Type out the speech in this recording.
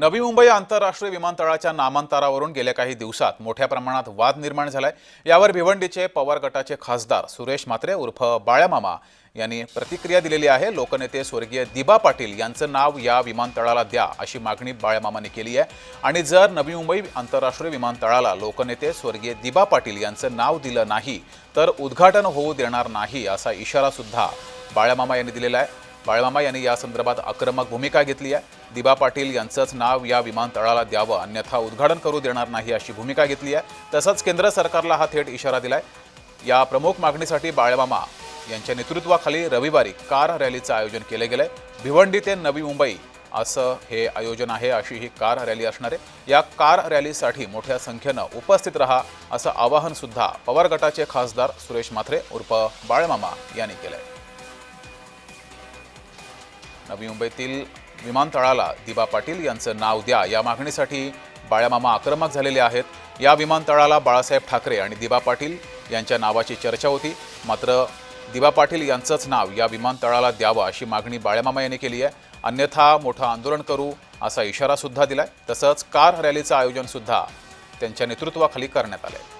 नवी मुंबई आंतरराष्ट्रीय विमानतळाच्या नामांतरावरून गेल्या काही दिवसात मोठ्या प्रमाणात वाद निर्माण झालाय. यावर भिवंडीचे पवार गटाचे खासदार सुरेश म्हात्रे उर्फ बाळ्यामामा यांनी प्रतिक्रिया दिलेली आहे. लोकनेते स्वर्गीय दिबा पाटील यांचं नाव या विमानतळाला द्या अशी मागणी बाळ्यामामाने केली आहे. आणि जर नवी मुंबई आंतरराष्ट्रीय विमानतळाला लोकनेते स्वर्गीय दिबा पाटील यांचं नाव दिलं नाही तर उद्घाटन होऊ देणार नाही असा इशारा सुद्धा बाळ्यामामा यांनी दिलेला आहे. बाळमामा यांनी या संदर्भात आक्रमक भूमिका घेतली आहे. दिबा पाटील यांचंच नाव या विमानतळाला द्यावं अन्यथा उद्घाटन करू देणार नाही अशी भूमिका घेतली आहे. तसंच केंद्र सरकारला हा थेट इशारा दिलाय. या प्रमुख मागणीसाठी बाळमामा यांच्या नेतृत्वाखाली रविवारी कार रॅलीचं आयोजन केलं आहे भिवंडी ते नवी मुंबई असं हे आयोजन आहे अशी ही कार रॅली असणार आहे. या कार रॅलीसाठी मोठ्या संख्येनं उपस्थित रहा असं आवाहनसुद्धा पवार गटाचे खासदार सुरेश मात्रे उर्फ बाळमामा यांनी केलं आहे नवी मुंबईतील विमानतळाला दिबा पाटील यांचं नाव द्या. या मागणीसाठी बाळ्यामामा आक्रमक झालेले आहेत. या विमानतळाला बाळासाहेब ठाकरे आणि दिबा पाटील यांच्या नावाची चर्चा होती. मात्र दिबा पाटील यांचंच नाव या विमानतळाला द्यावं अशी मागणी बाळ्यामामा यांनी केली आहे. अन्यथा मोठं आंदोलन करू असा इशारासुद्धा दिला आहे तसंच कार रॅलीचं आयोजनसुद्धा त्यांच्या नेतृत्वाखाली करण्यात आलं आहे